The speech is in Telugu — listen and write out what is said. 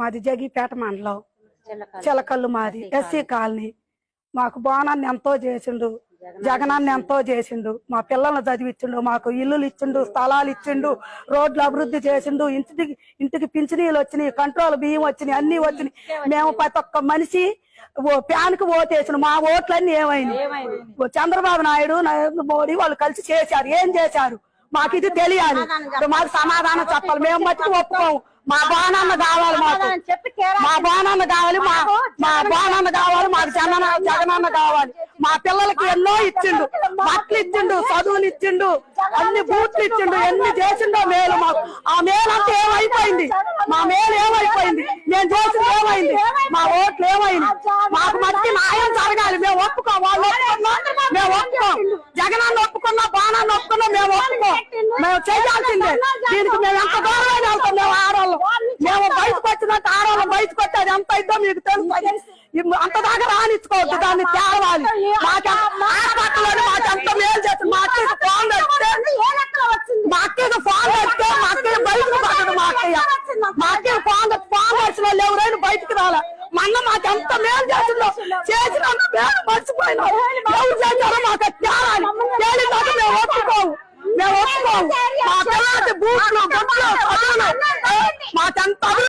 మాది జగిపేట మండలం. చిలకల్లు మాది. SC colony. మాకు బోనాన్ని ఎంతో చేసిండు. జగనాన్ని ఎంతో చేసిండు. మా పిల్లల్ని చదివిచ్చిండు. మాకు ఇల్లులు ఇచ్చిండు స్థలాలు ఇచ్చిండు రోడ్లు అభివృద్ధి చేసిండు. ఇంటికి ఇంటికి పింఛనీలు వచ్చినాయి కంట్రోల్ బియ్యం వచ్చినాయి అన్ని వచ్చినాయి. మేము ప్రతి ఒక్క మనిషి ఓ ప్యాన్కి ఓటేసిన. మా ఓట్లన్నీ ఏమైంది చంద్రబాబు నాయుడు నరేంద్ర మోడీ వాళ్ళు కలిసి చేశారు. ఏం చేశారు? మాకు ఇది తెలియాలి. మాకు సమాధానం చెప్పాలి. మేము మట్టుకు ఒప్పుకోము. మా బాణాన్న కావాలి మాకు. చెప్పి మా బాణాన్న కావాలి మా మా బాణాన్న కావాలి మాకు జగన జగనన్న కావాలి మా పిల్లలకి ఎన్నో ఇచ్చిండు. బట్టలు ఇచ్చిండు. చదువులు ఇచ్చిండు అన్ని బూట్లు ఇచ్చిండు ఎన్ని చేసిండో మేలు మాకు. ఆ మేలు అంతా ఏమైపోయింది? మా మేలు ఏమైపోయింది? మేము చేసింది ఏమైంది? మా ఓట్లు ఏమైంది? మాకు మట్టి న్యాయం జరగాలి. మేము ఒప్పుకోం. వాళ్ళు ఒప్పుకున్నా మేము ఒప్పుకోం. జగనాన్ని ఒప్పుకున్నా బాణాన్ని ఒప్పుకున్నా మేము ఒప్పుకోం. మేము చేయాల్సిందే. దీనికి మేము ఎంత దూరమైన వెళ్తాం? మేము బయటకు ఆడవాళ్ళం బయటకు వచ్చి అది ఎంత ఇద్దో మీకు తెలుసు అంత దాకా రానిచ్చుకోవద్దు దాన్ని తేవాలి మాకు హాస్పిటల్ మాకు ఎంత మేలు చేస్తుంది మా అక్కకి ఫోన్ పెడితే వచ్చింది మా అక్కకి ఫోన్ పెడితే మా అక్కకి బయటకు పడదు మా అక్కయ్య మా అక్కకి ఫోన్ ఫోన్ వచ్చిన వాళ్ళు ఎవరైనా బయటకు రాలే మొన్న మాకు ఎంత మేలు చేసిందో చేసినంత మేలు మర్చిపోయినా ఎవరు చేశారో మాకు తేవాలి తేలిందాక మేము ఒప్పుకోము మేము ఒప్పుకోము మా పిల్లలకి బూట్లు మాకెంత